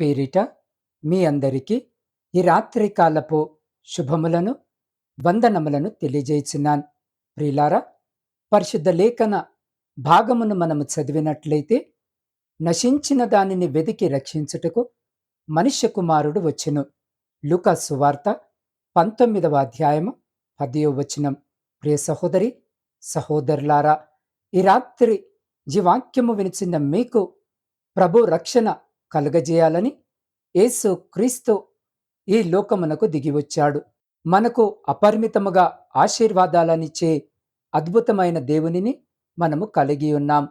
పేరిట మీ అందరికీ ఈ రాత్రికాలపు శుభములను వందనములను తెలియజేయుచున్నాను. ప్రిలారా పరిశుద్ధ లేఖన భాగమును మనము చదివినట్లయితే నశించిన దానిని వెదికి రక్షించుటకు మనుష్య కుమారుడు వచ్చెను. లుకా సువార్త పంతొమ్మిదవ అధ్యాయము పదియో వచనం. ప్రియ సహోదరి సహోదరులారా ఈ రాత్రి ఈ వాక్యము వినిచిన మీకు ప్రభు రక్షణ కలుగజేయాలని యేసు క్రీస్తు ఈ లోకమునకు దిగివచ్చాడు. మనకు అపరిమితముగా ఆశీర్వాదాలనిచ్చే అద్భుతమైన దేవునిని మనము కలిగి ఉన్నాం.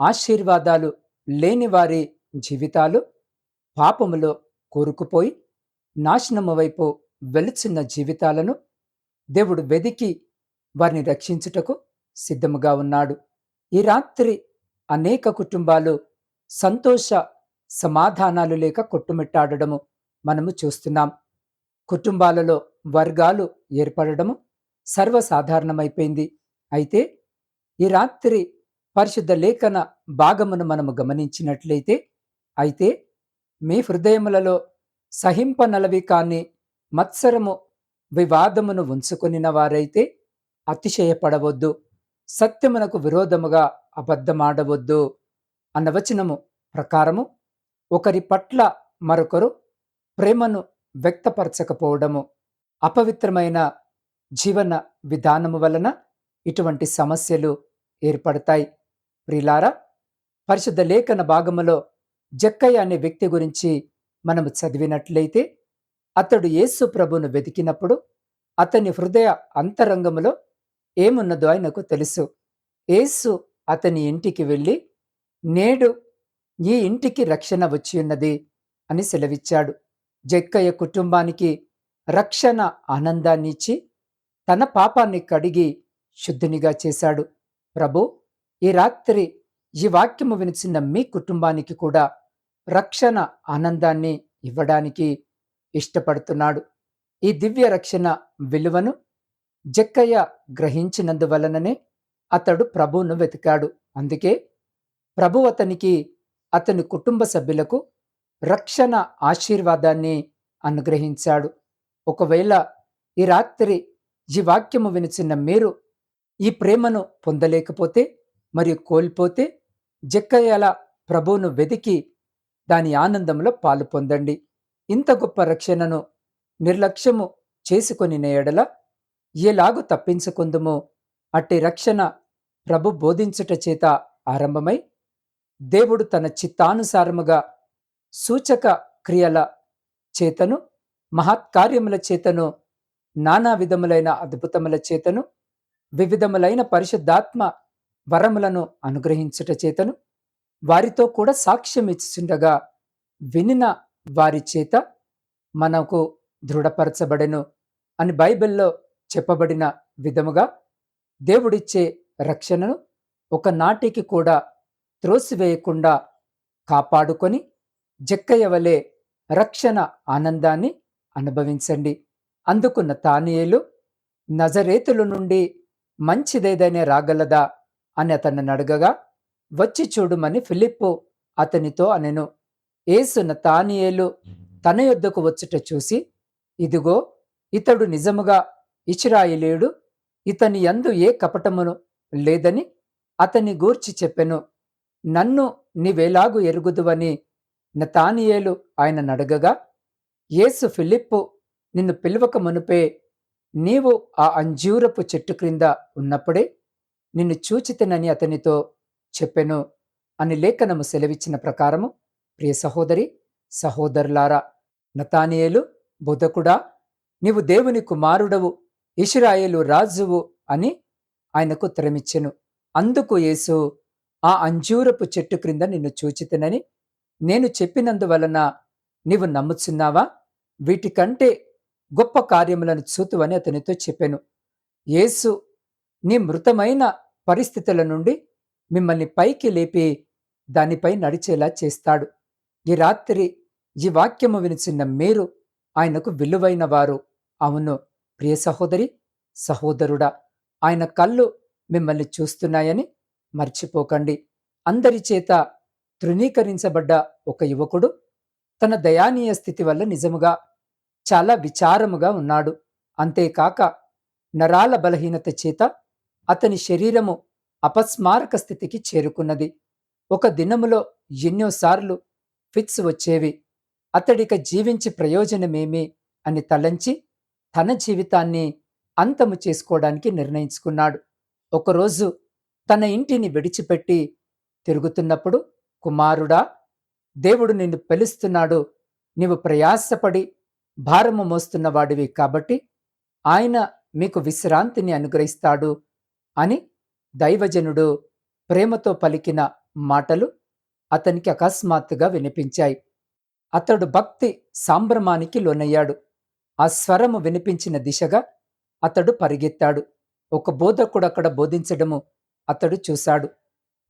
ఆశీర్వాదాలు లేని వారి జీవితాలు పాపములో కూరుకుపోయి నాశనము వైపు వెలుచున్న జీవితాలను దేవుడు వెదికి వారిని రక్షించుటకు సిద్ధముగా ఉన్నాడు. ఈ రాత్రి అనేక కుటుంబాలు సంతోష సమాధానాలు లేక కొట్టుమిట్టాడము మనము చూస్తున్నాం. కుటుంబాలలో వర్గాలు ఏర్పడము సర్వసాధారణమైపోయింది. అయితే ఈ రాత్రి పరిశుద్ధ లేఖన భాగమును మనము గమనించినట్లయితే అయితే మీ హృదయములలో సహింపనలవి కాని మత్సరము వివాదమును ఉంచుకొనిన వారైతే అతిశయపడవద్దు. సత్యమునకు విరోధముగా అబద్ధమాడవద్దు అన్న వచనము ప్రకారము ఒకరి పట్ల మరొకరు ప్రేమను వ్యక్తపరచకపోవడము అపవిత్రమైన జీవన విధానము వలన ఇటువంటి సమస్యలు ఏర్పడతాయి. ప్రిలారా పరిశుద్ధ లేఖన భాగములో జక్కయ్య అనే వ్యక్తి గురించి మనము చదివినట్లయితే అతడు యేసు ప్రభును వెతికినప్పుడు అతని హృదయ అంతరంగములో ఏమున్నదో ఆయనకు తెలుసు. యేసు అతని ఇంటికి వెళ్ళి నేడు ఈ ఇంటికి రక్షణ వచ్చియున్నది అని సెలవిచ్చాడు. జక్కయ్య కుటుంబానికి రక్షణ ఆనందాన్నిచ్చి తన పాపాన్ని కడిగి శుద్ధునిగా చేశాడు. ప్రభు ఈ రాత్రి ఈ వాక్యము వినిచిన మీ కుటుంబానికి కూడా రక్షణ ఆనందాన్ని ఇవ్వడానికి ఇష్టపడుతున్నాడు. ఈ దివ్య రక్షణ విలువను జక్కయ్య గ్రహించినందువలననే అతడు ప్రభువును వెతికాడు. అందుకే ప్రభు అతనికి అతని కుటుంబ సభ్యులకు రక్షణ ఆశీర్వాదాన్ని అనుగ్రహించాడు. ఒకవేళ ఈ రాత్రి ఈ వాక్యము వినిచిన మీరు ఈ ప్రేమను పొందలేకపోతే మరియు కోల్పోతే జక్కయ్యల ప్రభువును వెతికి దాని ఆనందంలో పాలు పొందండి. ఇంత గొప్ప రక్షణను నిర్లక్ష్యము చేసుకొని ఎడల ఎలాగు తప్పించుకుందుమో? అట్టి రక్షణ ప్రభు బోధించుట చేత ఆరంభమై దేవుడు తన చిత్తానుసారముగా సూచక క్రియల చేతను మహత్కార్యముల చేతను నానా విధములైన అద్భుతముల చేతను వివిధములైన పరిశుద్ధాత్మ వరములను అనుగ్రహించుట చేతను వారితో కూడా సాక్ష్యం ఇచ్చుండగా వినిన వారి చేత మనకు దృఢపరచబడెను అని బైబిల్లో చెప్పబడిన విధముగా దేవుడిచ్చే రక్షణను ఒక నాటికి కూడా త్రోసివేయకుండా కాపాడుకొని జక్కయ్యవలే రక్షణ ఆనందాన్ని అనుభవించండి. అందుకున్న తానియేలు నజరేతుల నుండి మంచిదేదైనా రాగలదా అని అతన్ని అడగగా వచ్చి చూడుమని ఫిలిప్పు అతనితో అనెను. ఏసున్న తానియేలు తన యొద్దకు వచ్చుట చూసి ఇదిగో ఇతడు నిజముగా ఇచిరాయిలేడు ఇతని యందు ఏ కపటమును లేదని అతని గూర్చి చెప్పెను. నన్ను నీవేలాగు ఎరుగుదువని నతానియేలు ఆయన నడగగా యేసు ఫిలిప్పు నిన్ను పిలవక మునుపే నీవు ఆ అంజూరపు చెట్టు క్రింద ఉన్నప్పుడే నిన్ను చూచితనని అతనితో చెప్పెను అని లేఖనము సెలవిచ్చిన ప్రకారము ప్రియ సహోదరి సహోదరులారా నతానియేలు బుధకుడా నీవు దేవుని కుమారుడవు ఇష్రాయేలు రాజువు అని ఆయనకు ఉత్తరమిచ్చెను. అందుకు యేసు ఆ అంజూరపు చెట్టు క్రింద నిన్ను చూచితనని నేను చెప్పినందువలన నీవు నమ్ముచున్నావా? వీటికంటే గొప్ప కార్యములను చూతువని అతనితో చెప్పాను. యేసు నీ మృతమైన పరిస్థితుల నుండి మిమ్మల్ని పైకి లేపి దానిపై నడిచేలా చేస్తాడు. ఈ రాత్రి ఈ వాక్యము వినిచిన్న మీరు ఆయనకు విలువైన వారు అవును ప్రియ సహోదరి సహోదరుడా ఆయన కళ్ళు మిమ్మల్ని చూస్తున్నాయని మర్చిపోకండి. అందరి చేత తృణీకరించబడ్డ ఒక యువకుడు తన దయానీయ స్థితి వల్ల నిజముగా చాలా విచారముగా ఉన్నాడు. అంతేకాక నరాల బలహీనత చేత అతని శరీరము అపస్మారక స్థితికి చేరుకున్నది. ఒక దినములో ఎన్నోసార్లు ఫిట్స్ వచ్చేవి. అతడిక జీవించి ప్రయోజనమేమి అని తలంచి తన జీవితాన్ని అంతము చేసుకోవడానికి నిర్ణయించుకున్నాడు. ఒకరోజు తన ఇంటిని విడిచిపెట్టి తిరుగుతున్నప్పుడు కుమారుడా దేవుడు నిన్ను పిలుస్తున్నాడు. నీవు ప్రయాసపడి భారము మోస్తున్న వాడివి కాబట్టి ఆయన మీకు విశ్రాంతిని అనుగ్రహిస్తాడు అని దైవజనుడు ప్రేమతో పలికిన మాటలు అతనికి అకస్మాత్తుగా వినిపించాయి. అతడు భక్తి సాంభ్రమానికి లోనయ్యాడు. ఆ స్వరము వినిపించిన దిశగా అతడు పరిగెత్తాడు. ఒక బోధకుడు అక్కడ బోధించడము అతడు చూశాడు.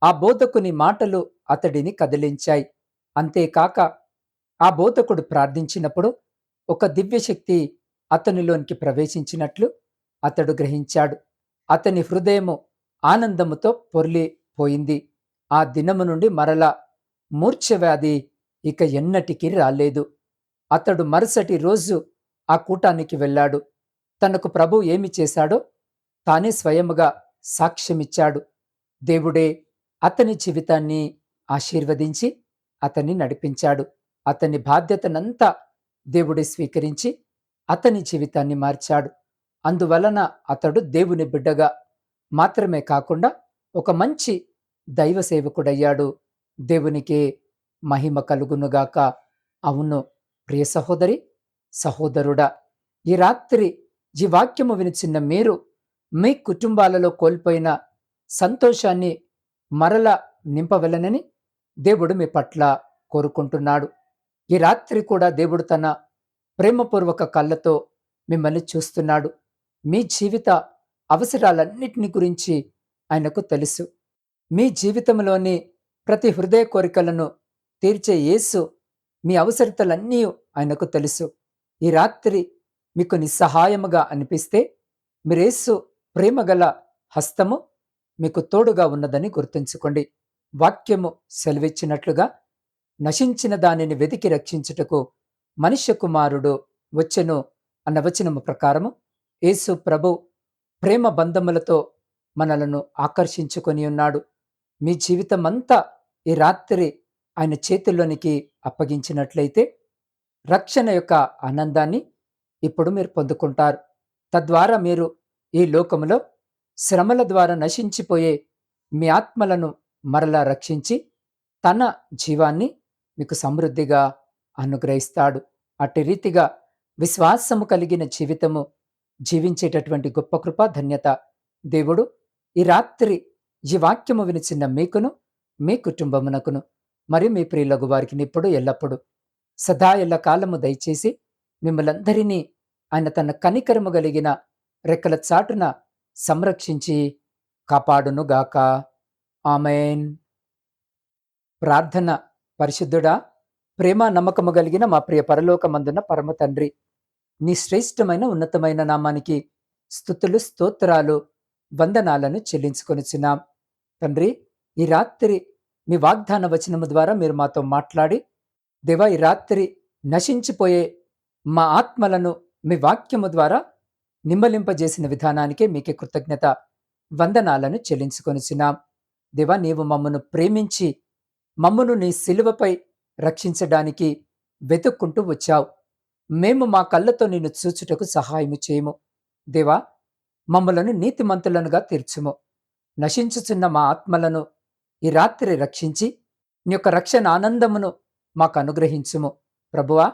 ఆ బోధకుని మాటలు అతడిని కదిలించాయి. అంతేకాక ఆ బోధకుడు ప్రార్థించినప్పుడు ఒక దివ్యశక్తి అతనిలోనికి ప్రవేశించినట్లు అతడు గ్రహించాడు. అతని హృదయము ఆనందముతో పొర్లిపోయింది. ఆ దినము నుండి మరల మూర్ఛవ్యాధి ఇక ఎన్నటికీ రాలేదు. అతడు మరుసటి రోజు ఆ కూటానికి వెళ్ళాడు. తనకు ప్రభు ఏమి చేశాడో తానే స్వయముగా సాక్ష్యమిచ్చాడు. దేవుడే అతని జీవితాన్ని ఆశీర్వదించి అతన్ని నడిపించాడు. అతని బాధ్యతనంతా దేవుడే స్వీకరించి అతని జీవితాన్ని మార్చాడు. అందువలన అతడు దేవుని బిడ్డగా మాత్రమే కాకుండా ఒక మంచి దైవ సేవకుడయ్యాడు. దేవునికే మహిమ కలుగునుగాక. అవును ప్రియ సహోదరి సహోదరుడా ఈ రాత్రి ఈ వాక్యము వినిచిన్న మీరు మీ కుటుంబాలలో కోల్పోయిన సంతోషాన్ని మరల నింపవలనని దేవుడు మీ పట్ల కోరుకుంటున్నాడు. ఈ రాత్రి కూడా దేవుడు తన ప్రేమపూర్వక కళ్ళతో మిమ్మల్ని చూస్తున్నాడు. మీ జీవిత అవసరాలన్నిటిని గురించి ఆయనకు తెలుసు. మీ జీవితంలోని ప్రతి హృదయ కోరికలను తీర్చే యేసు మీ అవసరతలన్నీ ఆయనకు తెలుసు. ఈ రాత్రి మీకు నిస్సహాయముగా అనిపిస్తే మీరేసు ప్రేమగల హస్తము మీకు తోడుగా ఉన్నదని గుర్తుంచుకోండి. వాక్యము సెలవిచ్చినట్లుగా నశించిన దానిని వెతికి రక్షించుటకు మనుష్య కుమారుడు వచ్చెను అన్న వచనము ప్రకారము యేసు ప్రభు ప్రేమ బంధములతో మనలను ఆకర్షించుకొని ఉన్నాడు. మీ జీవితం అంతా ఈ రాత్రి ఆయన చేతుల్లోనికి అప్పగించినట్లయితే రక్షణ యొక్క ఆనందాన్ని ఇప్పుడు మీరు పొందుకుంటారు. తద్వారా మీరు ఈ లోకములో శ్రమల ద్వారా నశించిపోయే మీ ఆత్మలను మరలా రక్షించి తన జీవాన్ని మీకు సమృద్ధిగా అనుగ్రహిస్తాడు. అట్టి రీతిగా విశ్వాసము కలిగిన జీవితము జీవించేటటువంటి గొప్ప కృప ధన్యత దేవుడు ఈ రాత్రి ఈ వాక్యము వినిచిన్న మీకును మీ కుటుంబమునకును మరి మీ ప్రియులకు వారికి ఇప్పుడు ఎల్లప్పుడూ సదా ఎల్ల కాలము దయచేసి మిమ్మలందరినీ ఆయన తన కనికరము కలిగిన రెక్కల చాటున సంరక్షించి కాపాడునుగాక. ఆమెన్. ప్రార్థన పరిశుద్ధుడా ప్రేమ నమ్మకము కలిగిన మా ప్రియ పరలోకమందున పరమ తండ్రి నీ శ్రేష్టమైన ఉన్నతమైన నామానికి స్థుతులు స్తోత్రాలు వందనాలను చెల్లించుకొనిచున్నాం. తండ్రి ఈ రాత్రి మీ వాగ్దాన వచనము ద్వారా మీరు మాతో మాట్లాడి దేవా ఈ రాత్రి నశించిపోయే మా ఆత్మలను మీ వాక్యము ద్వారా నిమ్మలింపజేసిన విధానానికే మీకే కృతజ్ఞత వందనాలను చెల్లించుకొనిచున్నాం. దేవా నీవు మమ్మను ప్రేమించి మమ్మను నీ శిలువపై రక్షించడానికి వెతుక్కుంటూ వచ్చావు. మేము మా కళ్ళతో నిన్ను చూచుటకు సహాయము చేయము. దేవా మమ్మలను నీతిమంతులనుగా తీర్చుము. నశించుచున్న మా ఆత్మలను ఈ రాత్రి రక్షించి నీ యొక్క రక్షణ ఆనందమును మాకు అనుగ్రహించుము. ప్రభువా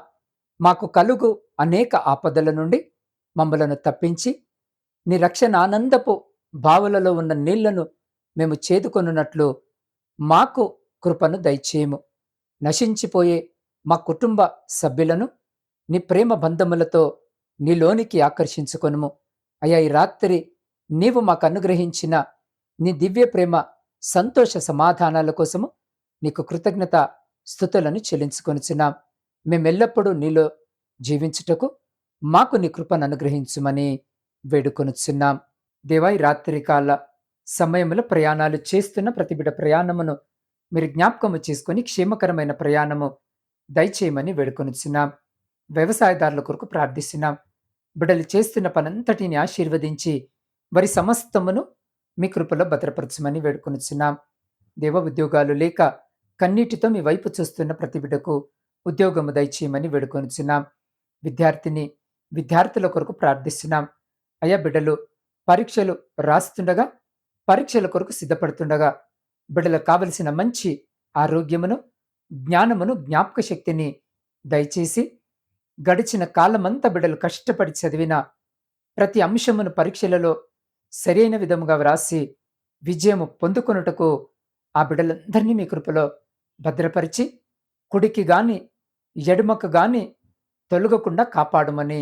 మాకు కలుగు అనేక ఆపదల నుండి మమ్మలను తప్పించి నీ రక్షణ ఆనందపు బావులలో ఉన్న నీళ్ళను మేము చేదుకొనున్నట్లు మాకు కృపను దయచేయము. నశించిపోయే మా కుటుంబ సభ్యులను నీ ప్రేమ బంధములతో నీలోనికి ఆకర్షించుకొనుము. అయ్యా ఈ రాత్రి నీవు మాకు అనుగ్రహించిన నీ దివ్య ప్రేమ సంతోష సమాధానాల కోసము నీకు కృతజ్ఞత స్థుతులను చెల్లించుకొనిచున్నాం. మేమెల్లప్పుడూ నీలో జీవించుటకు మాకు నీ కృపను అనుగ్రహించుమని వేడుకొనుచున్నాం. దేవాయి రాత్రికాల సమయంలో ప్రయాణాలు చేస్తున్న ప్రతిబిడ ప్రయాణమును మీరు జ్ఞాపకము చేసుకొని క్షేమకరమైన ప్రయాణము దయచేయమని వేడుకొనుచున్నాం. వ్యవసాయదారుల కొరకు ప్రార్థిస్తున్నాం. బిడలు చేస్తున్న పనంతటిని ఆశీర్వదించి వారి సమస్తమును మీ కృపలో భద్రపరచమని వేడుకొనుచున్నాం. దేవ ఉద్యోగాలు లేక కన్నీటితో మీ వైపు చూస్తున్న ప్రతిబిడకు ఉద్యోగము దయచేయమని వేడుకొనుచున్నాం. విద్యార్థిని విద్యార్థుల కొరకు ప్రార్థిస్తున్నాం. అయ్యా బిడ్డలు పరీక్షలు రాస్తుండగా పరీక్షల కొరకు సిద్ధపడుతుండగా బిడ్డలకు కావలసిన మంచి ఆరోగ్యమును జ్ఞానమును జ్ఞాపక శక్తిని దయచేసి గడిచిన కాలమంతా బిడ్డలు కష్టపడి చదివిన ప్రతి అంశమును పరీక్షలలో సరైన విధముగా వ్రాసి విజయము పొందుకొనుటకు ఆ బిడ్డలందరినీ మీ కృపలో భద్రపరిచి కుడికి గాని ఎడుమకు గాని తొలగకుండా కాపాడమని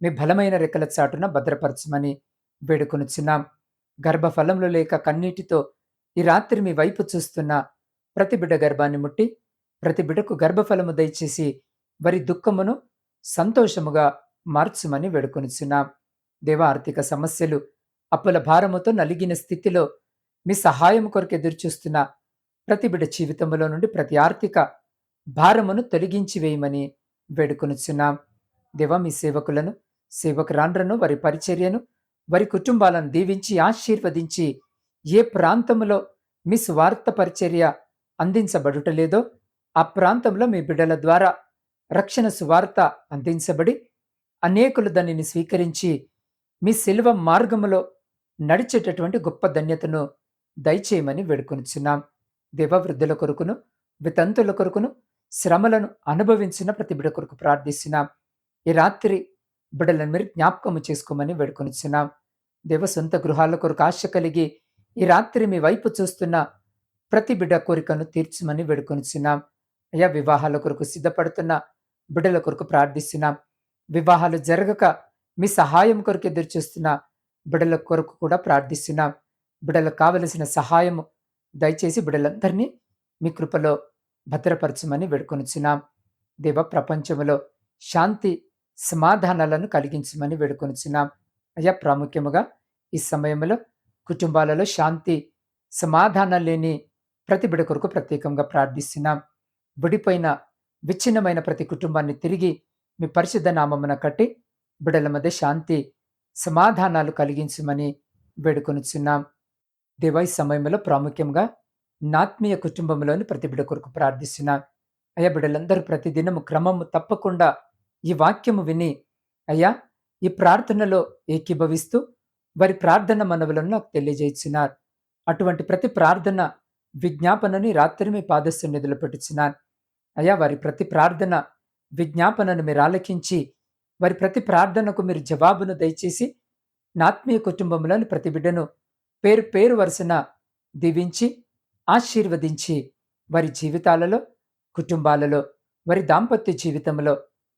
మీ బలమైన రెక్కల చాటున భద్రపరచమని వేడుకొనిచున్నాం గర్భఫలంలో లేక కన్నీటితో ఈ రాత్రి మీ వైపు చూస్తున్న ప్రతి బిడ్డ గర్భాన్ని ముట్టి ప్రతి బిడ్డకు గర్భఫలము దయచేసి వరి దుఃఖమును సంతోషముగా మార్చుమని వేడుకొనిచున్నాం దేవ ఆర్థిక సమస్యలు అప్పుల భారముతో నలిగిన స్థితిలో మీ సహాయం కొరకు ఎదురుచూస్తున్న ప్రతి బిడ్డ జీవితంలో నుండి ప్రతి ఆర్థిక భారమును తొలగించి వేయమని వేడుకొనిచున్నాం దేవ మీ సేవకులను సేవకురాండ్రను వారి పరిచర్యను వారి కుటుంబాలను దీవించి ఆశీర్వదించి ఏ ప్రాంతంలో మీ స్వార్థ పరిచర్య అందించబడుటలేదో ఆ ప్రాంతంలో మీ బిడ్డల ద్వారా రక్షణ సువార్త అందించబడి అనేకులు దానిని స్వీకరించి మీ శిల్వ మార్గములో నడిచేటటువంటి గొప్ప ధన్యతను దయచేయమని వేడుకొనిచున్నాం. దేవవృద్ధుల కొరకును వితంతుల కొరకును శ్రమలను అనుభవించిన ప్రతి బిడ కొరకు ప్రార్థిస్తున్నాం. ఈ రాత్రి బిడ్డలను మీరు జ్ఞాపకము చేసుకోమని వేడుకొనిచున్నాం. దేవ సొంత గృహాల కొరకు ఆశ కలిగి ఈ రాత్రి మీ వైపు చూస్తున్న ప్రతి బిడ్డ కోరికను తీర్చమని వేడుకొనిచున్నాం. అయ్యా వివాహాల కొరకు సిద్ధపడుతున్న బిడ్డల కొరకు ప్రార్థిస్తున్నాం. వివాహాలు జరగక మీ సహాయం కొరకు ఎదురు చూస్తున్న బిడ్డల కొరకు కూడా ప్రార్థిస్తున్నాం. బిడ్డలకు కావలసిన సహాయము దయచేసి బిడ్డలందరినీ మీ కృపలో భద్రపరచమని వేడుకొనిచున్నాం. దేవ ప్రపంచంలో శాంతి సమాధానాలను కలిగించమని వేడుకొనిచున్నాం. అయ్యా ప్రాముఖ్యముగా ఈ సమయంలో కుటుంబాలలో శాంతి సమాధానం లేని ప్రతి బిడ కొరకు ప్రత్యేకంగా ప్రార్థిస్తున్నాం. విడిపోయిన విచ్ఛిన్నమైన ప్రతి కుటుంబాన్ని తిరిగి మీ పరిశుద్ధ నామమున కట్టి బిడల మధ్య శాంతి సమాధానాలు కలిగించమని వేడుకొనిచున్నాం. దేవా ఈ సమయంలో ప్రాముఖ్యంగా నాత్మీయ కుటుంబంలోని ప్రతి బిడ కొరకు ప్రార్థిస్తున్నాం. అయ్యా బిడ్డలందరూ ప్రతిదినము క్రమము తప్పకుండా ఈ వాక్యము విని అయ్యా ఈ ప్రార్థనలో ఏకీభవిస్తూ వారి ప్రార్థన మనవులను నాకు తెలియజేయించినారు అటువంటి ప్రతి ప్రార్థన విజ్ఞాపనని రాత్రి మీ నిధులు పెట్టుచున్నాను అయ్యా వారి ప్రతి ప్రార్థన విజ్ఞాపనను మీరు ఆలకించి వారి ప్రతి ప్రార్థనకు మీరు జవాబును దయచేసి నాత్మీయ కుటుంబంలోని ప్రతి బిడ్డను పేరు పేరు వరుసన దీవించి ఆశీర్వదించి వారి జీవితాలలో కుటుంబాలలో వారి దాంపత్య జీవితంలో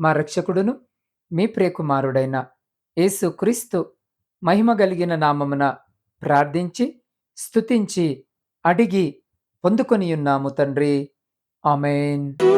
మా రక్షకుడును మీ ప్రియకుమారుడైన యేసుక్రీస్తు మహిమ కలిగిన నామమున ప్రార్థించి స్తుతించి అడిగి పొందుకొని ఉన్నాము తండ్రి. ఆమెన్.